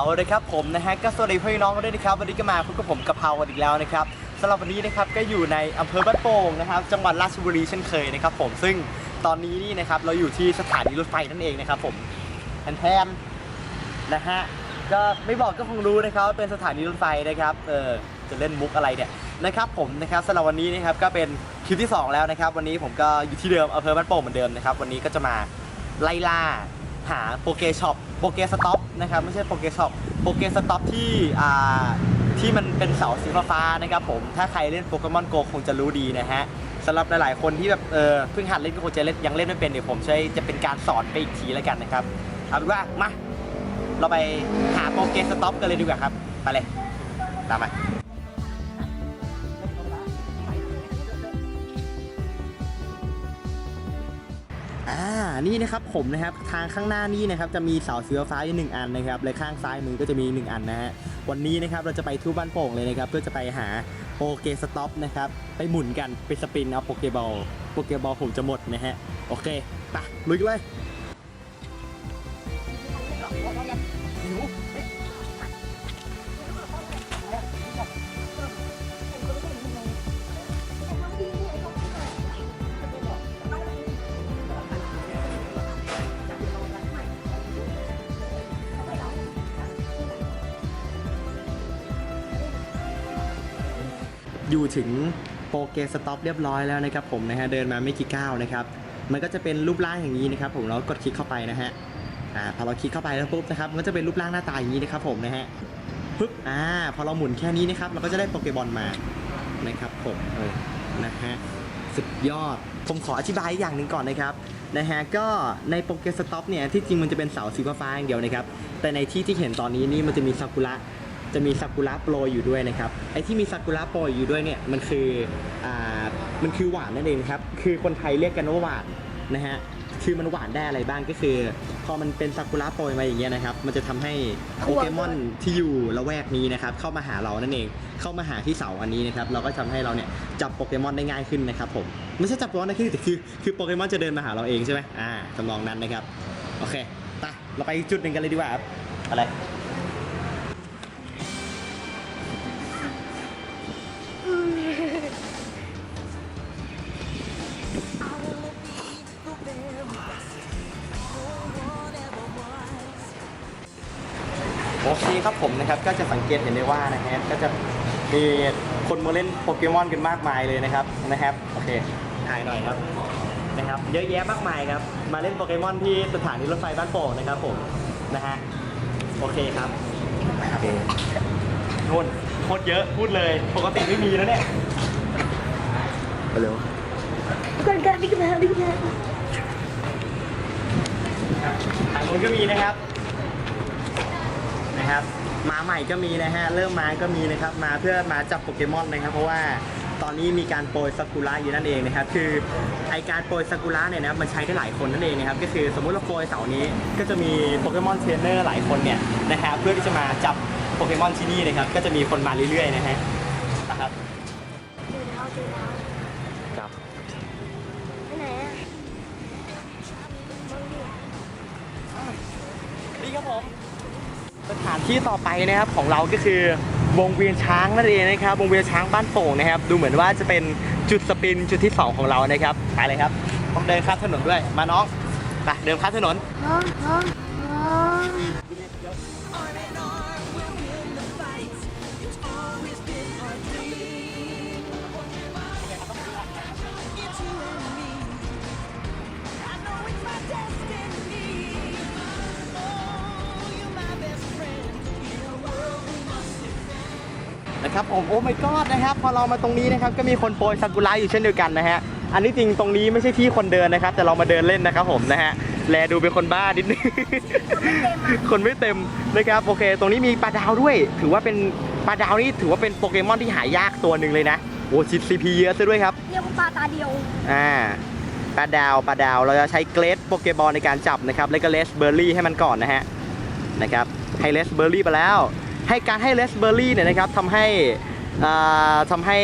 าวนะครับผมนะฮะก็สวัสดีพี่น้องด้วยนะครับวันนี้ก็มาพบกับผมกะเพราอีกแล้วนะครับสำหรับวันนี้นะครับก็อยู่ในอำเภอบ้านโป่งนะครับจังหวัดราชบุรีเช่นเคยนะครับผมซึ่งตอนนี้นี่นะครับเราอยู่ที่สถานีรถไฟนั่นเองนะครับผมแทนนะฮะก็ไม่บอกก็คงรู้นะครับเป็นสถานีรถไฟนะครับเออจะเล่นมุกอะไรเนี่ยนะครับผมนะครับสำหรับวันนี้นะครับก็เป็นคลิปที่สองแล้วนะครับ วันนี้ผมก็อยู่ที่เดิมอำเภอบ้านโป่งเหมือนเดิมนะครับวันนี้ก็จะมาไล่ล่า หาโปเกช็อปโปเกสต็อปนะครับไม่ใช่โปเกช็อปโปเกสต็อปที่อ่าที่มันเป็นเสาสีฟ้านะครับผมถ้าใครเล่นโปเกมอนโกคงจะรู้ดีนะฮะสำหรับหลายๆคนที่แบบเออเพิ่งหัดเล่นก็คงจะเล่นยังเล่นไม่เป็นเดี๋ยวผมใช่วยจะเป็นการสอนไปอีกทีแล้วกันนะครับเอาเป็นว่ามาเราไปหาโปเกสต็อปกันเลยดีกว่าครับไปเลยตามมา อ่านี่นะครับผมนะครับทางข้างหน้านี่นะครับจะมีเสาเสือฟ้าอยู่หนึ่งอันนะครับและข้างซ้ายมือก็จะมีหนึ่งอันนะฮะวันนี้นะครับเราจะไปทุ่บ้านโป่งเลยนะครับเพื่อจะไปหาโปเกสต็อปนะครับไปหมุนกันไปสปินเอาโปเกบอลโปเกบอลผมจะหมดนะฮะโอเคไปลุยกันเลย อยู่ถึงโปเกสต็อปเรียบร้อยแล้วนะครับผมนะฮะเดินมาไม่กี่ก้าวนะครับมันก็จะเป็นรูปร่างอย่างนี้นะครับผมเรากดคลิกเข้าไปนะฮะอ่าพอเราคลิกเข้าไปแล้วปุ๊บนะครับมันก็จะเป็นรูปร่างหน้าตาอย่างนี้นะครับผมนะฮะปึ๊บอ่าพอเราหมุนแค่นี้นะครับเราก็จะได้โปเกบอลมานะครับผมเออนะฮะสุดยอด ผมขออธิบายอีกอย่างหนึ่งก่อนนะครับนะฮะก็ในโปเกสต็อปเนี่ยที่จริงมันจะเป็นเสาสีฟ้าอย่างเดียวนะครับแต่ในที่ที่เห็นตอนนี้นี่มันจะมีซากุระ จะมีซากุระโปรยอยู่ด้วยนะครับไอ้ที่มีซากุระโปรยอยู่ด้วยเนี่ยมันคืออ่ามันคือหวานนั่นเองครับคือคนไทยเรียกกันว่าหวานนะฮะคือมันหวานได้อะไรบ้างก็คือ พอมันเป็นซากุระโปรยมาอย่างเงี้ยนะครับ มันจะทำให้โปเกมอนที่อยู่ละแวกนี้นะครับ เข้ามาหาเรานั่นเองเข้ามาหาที่เสาอันนี้นะครับ เราก็ทำให้เราเนี่ยจับโปเกมอนได้ง่ายขึ้นนะครับผมไม่ใช่จับโปเกมอนได้ขึ้นแต่คือคือโปเกมอนจะเดินมาหาเราเองใช่ไหมอ่าทำนองนั้นนะครับโอเคไปเราไปอีกจุดหนึ่งกันเลยดีกว่าครับอะไร โอเคครับผมนะครับก็จะสังเกตเห็นได้ว่านะฮะก็จะมีคนมาเล่นโปเกมอนกันมากมายเลยนะครับนะครับโอเคถ่ายหน่อยครับนะครับเยอะแยะมากมายครับมาเล่นโปเกมอนที่สถานีรถไฟบ้านโป่งนะครับผมนะฮะโอเคครับนะครับนู่นโคตรเยอะพูดเลย ปกติไม่มีแล้วเนี่ยไปเร็วกันกันดิกันดิกันทางนู้นก็มีนะครับ นะครับ มาใหม่ก็มีนะฮะเริ่มมาก็มีนะครับมาเพื่อมาจับโปเกมอนนะครับ เพราะว่าตอนนี้มีการโปรยซากุระอยู่นั่นเองนะครับคือไอการโปรยซากุระเนี่ยนะมันใช้ได้หลายคนนั่นเองนะครับก็คือสมมุติเราโปรยเสาร์นี้ก็จะมีโปเกมอนเทรนเนอร์หลายคนเนี่ยนะฮะเพื่อที่จะมาจับโปเกมอนที่นี่นะครับก็จะมีคนมาเรื่อยๆนะฮะนะครับเจอแล้วเจอแล้วครับไปไหนอะนี่ครับผมสถาน ที่ต่อไปนะครับของเราก็คือวงเวียนช้างนั่นเองนะครับ วงเวียนช้างบ้านโป่งนะครับ ดูเหมือนว่าจะเป็นจุดสปินจุดที่สองของเรานะครับไปเลยครับผมเดินข้ามถนนด้วยมาน้องไปเดินข้ามถนน น้องน้องน้องนะครับผมโอ้ my god นะครับ พอเรามาตรงนี้นะครับก็มีคนโปรยซากุระอยู่เช่นเดียวกันนะฮะอันนี้จริงตรงนี้ไม่ใช่ที่คนเดินนะครับ แต่เรามาเดินเล่นนะครับผมนะฮะแลดูเป็นคนบ้านิดนึงคนไม่เต็มนะครับโอเค ตรงนี้มีปลาดาวด้วย ถือว่าเป็นปลาดาวนี่ถือว่าเป็นโปเกมอนที่หายากตัวหนึ่งเลยนะโอ้ชิดซีพีเยอะซะด้วยครับเรียกว่าปลาตาเดียวอ่าปลาดาวปลาดาวเราจะใช้เกรดโปเกบอลในการจับนะครับแล้วก็เลสเบอร์รี่ให้มันก่อนนะฮะนะครับให้เลสเบอร์รี่ไปแล้ว ให้การให้เลสเบอร์รี่เนี่ยนะครับทำให้ทำให้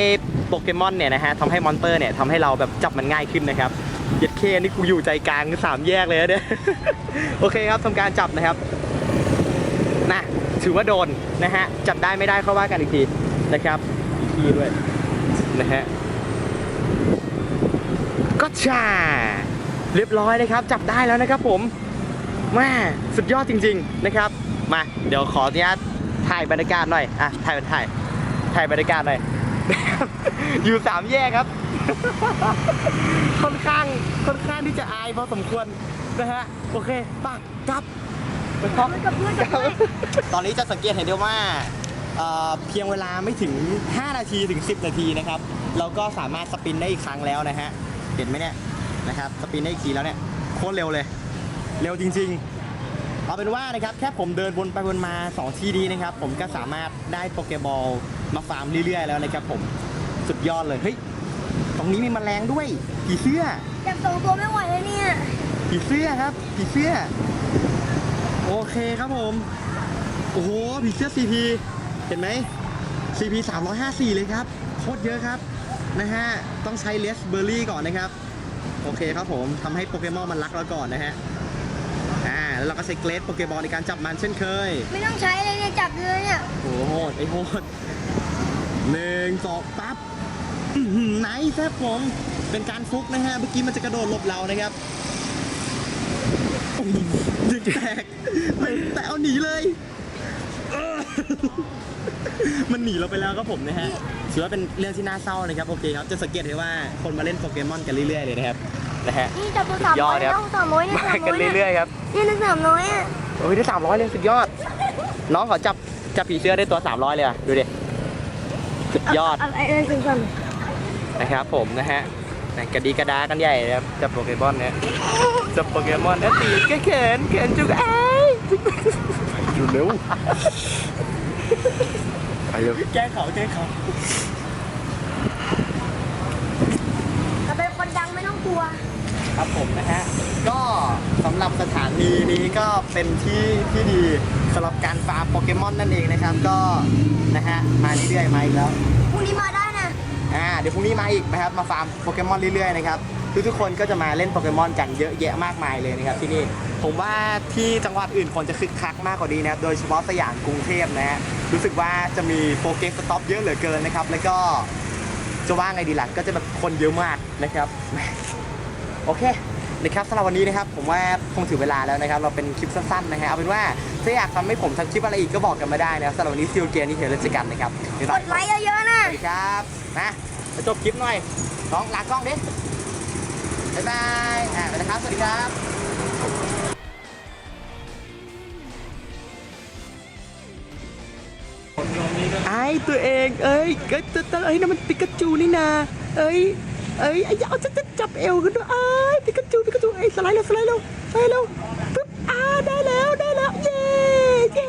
โปเกมอนเนี่ยนะฮะทำให้มอนเตอร์เนี่ยทำให้เราแบบจับมันง่ายขึ้นนะครับเย็ดเคนี่กูอยู่ใจกลางสามแยกเลยนะเนี่ยโอเคครับทำการจับนะครับนะถือว่าโดนนะฮะจับได้ไม่ได้เข้าว่ากันอีกทีนะครับอีกทีด้วยนะฮะก็ช่าเรียบร้อยนะครับ จับได้แล้วนะครับผมแม่สุดยอดจริง ๆนะครับ มาเดี๋ยวขออนุญาต ถ่ายบรรยากาศหน่อยอะถ่ายถ่ายถ่ายบรรยากาศหน่อยอยู่สามแยกครับ ค่อนข้างค่อนข้างที่จะอายพอสมควรนะฮะโอเคป่ะกลับไปพร้อมกับเพื่อนกับเพื่อนตอนนี้จะสังเกตเห็นได้ว่าเอ่อเพียงเวลาไม่ถึง 5 นาทีถึง 10 นาทีนะครับ เราก็สามารถสปินได้อีกครั้งแล้วนะฮะ เห็นไหมเนี่ยนะครับ สปินได้อีกทีแล้วเนี่ย โคตรเร็วเลย เร็วจริง ๆ เอาเป็นว่านะครับแค่ผมเดินวนไปวนมา2ที่ดีนะครับผมก็สามารถได้โปเกบอลมาฟาร์มเรื่อยๆแล้วนะครับผมสุดยอดเลยเฮ้ยตรงนี้มีแมลงด้วยผีเสื้อจับสองตัวไม่ไหวเลยเนี่ยผีเสื้อครับผีเสื้อ โอเคครับผม โอ้โหผีเสื้อ CP เห็นไหม CP 354 เลยครับโคตรเยอะครับนะฮะต้องใช้เลสเบอร์รี่ก่อนนะครับ โอเคครับผมทำให้โปเกมอนมันรักเราก่อนนะฮะอ่า แล้วเราก็ใช้เกรดโปเกบอลในการจับมันเช่นเคย ไม่ต้องใช้เลยเนี่ยจับเลยเนี่ยโอ้โหโหดไอ้โหดหนึ่งสองปั๊บอื้อหือไหนแซ่บผมเป็นการฟุกนะฮะเมื่อกี้มันจะกระโดดหลบเรานะครับอื้อหือดึงแตกมันแต่เอาหนีเลยเออมันหนีเราไปแล้วครับผมนะฮะถือว่าเป็นเรื่องที่น่าเศร้านะครับโอเคครับจะสังเกตเห็นว่าคนมาเล่นโปเกมอนกันเรื่อยๆเลยนะครับ นะฮะ นี่จับตัวสามยร้ออดยครับต้องสามร้อยเนี่ยมาสามกัร้นอยเนี่ยเรื่อยๆครับนี่นึกสามร้อยอะโอ้ยได้สามร้อยเลยสุดยอด น้องเขาจับจับผีเสื้อได้ตัวสามร้อยเลยอะดูดิสุดยอด อะไรอะไรสั่นนะครับผมนะฮะแต่กระดีกระดากันใหญ่เลยครับจับโปเกมอนเนี่ยจับโปเกมอนนะตีก็เขินเขินจุกไอ้อยู่เร็วไปเร็วแกล้งเขาแกล้งเขา ๆแต่เป็นคนดังไม่ต้องกลัว ครับผมนะฮะก็สำหรับสถานีนี้ก็เป็นที่ที่ดีสำหรับการฟาร์มโปเกมอนนั่นเองนะครับ ก็นะฮะมาเรื่อยๆมาอีกแล้วพรุ่งนี้มาได้นะ อ่าเดี๋ยวพรุ่งนี้มาอีกนะครับมาฟาร์มโปเกมอนเรื่อยๆนะครับทุกๆคนก็จะมาเล่นโปเกมอนกันเยอะแยะมากมายเลยนะครับที่นี่ผมว่าที่จังหวัดอื่นคนจะคึกคักมากกว่านี้นะครับโดยเฉพาะสยามกรุงเทพนะฮะรู้สึกว่าจะมีโปเกสต็อปเยอะเหลือเกินนะครับ แล้วก็จะว่าไงดีล่ะก็จะแบบคนเยอะมากนะครับ โอเคนะครับสำหรับวันนี้นะครับผมว่าคงถึงเวลาแล้วนะครับ เราเป็นคลิปสั้นๆนะฮะเอาเป็นว่าถ้าอยากทำให้ผมทำคลิปอะไรอีกก็บอกกันมาได้นะครับสำหรับวันนี้ซิลเกียร์นี่เฮียเลจกันนะครับเดี๋ยวกเราดไลค์เยอะๆนะ สวัสดีครับมามาจบคลิปหน่อยน้องลากล้องดิบ๊ายบายอ่าไปนะครับสวัสดีครับไอ้ตัวเองเอ้ยเอ้ยแต่แต่เอ้ยนั่นมันปิกาจูนี่นาเอ้ย เอ้ยไอ้ยาวจะจับเอวกันด้วยไอ้ปิกาจูปิกาจูไอ้สไลด์เร็วสไลด์เร็วสไลด์เร็วปึ๊บอ่าได้แล้วได้แล้วเย้เย้